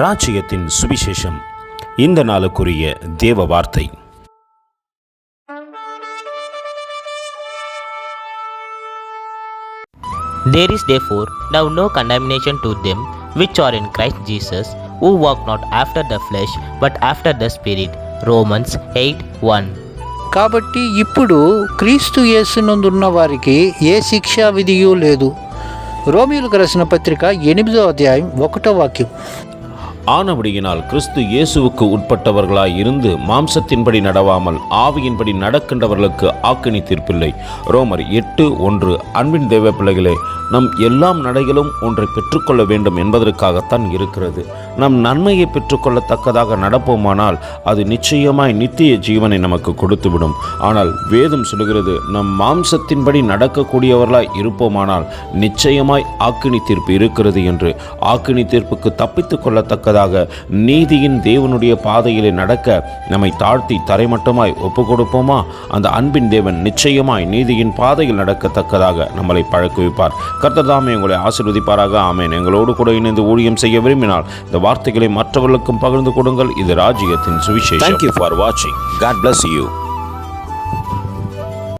ராஜ்யத்தின் சுவிசேஷம் இந்த நாளுக்குரிய தேவ வார்த்தை There is therefore now no condemnation to them which are in Christ Jesus, who walk not after the flesh, but after the Spirit. Romans 8 1. కాబట్టి ఇప్పుడు క్రీస్తు యేసునందున్న వారికి ఏ శిక్షా విధియు లేదు రోమిలకు రాసిన పత్రిక ఎనిమిదో అధ్యాయం ఒకటో వాక్యం ஆனபடியினால் கிறிஸ்து இயேசுவுக்கு உட்பட்டவர்களாய் இருந்து மாம்சத்தின்படி நடவாமல் ஆவியின்படி நடக்கின்றவர்களுக்கு ஆக்கினி தீர்ப்பில்லை. ரோமர் எட்டு ஒன்று அன்பின் தேவ பிள்ளைகளே நம் எல்லாம் நடைகளும் ஒன்றை பெற்றுக்கொள்ள வேண்டும் என்பதற்காகத்தான் இருக்கிறது. நம் நன்மையை பெற்றுக்கொள்ளத்தக்கதாக நடப்போமானால் அது நிச்சயமாய் நித்திய ஜீவனை நமக்கு கொடுத்துவிடும். ஆனால் வேதம் சொல்கிறது நம் மாம்சத்தின்படி நடக்கக்கூடியவர்களாய் இருப்போமானால் நிச்சயமாய் ஆக்கினி தீர்ப்பு இருக்கிறது என்று. ஆக்கினி தீர்ப்புக்கு தப்பித்துக் கொள்ளத்தக்கதாக நீதியின் தேவனுடைய பாதையிலே நடக்க நம்மை தாழ்த்தி தரைமட்டமாய் ஒப்பு கொடுப்போமா அந்த அன்பின் தேவன் நிச்சயமாய் நீதியின் பாதையில் நடக்கத்தக்கதாக நம்மளை பழக்குவிப்பார். கர்த்ததாமே உங்களை ஆசீர்வதிப்பாராக. ஆமேன். எங்களோடு கூட இணைந்து ஊழியம் செய்ய விரும்பினால் இந்த வார்த்தைகளை மற்றவர்களுக்கும் பகிர்ந்து கொடுங்கள். இது ராஜ்யத்தின் சுவிசேஷம். தேங்க்யூ ஃபார் வாட்சிங் காட் bless யூ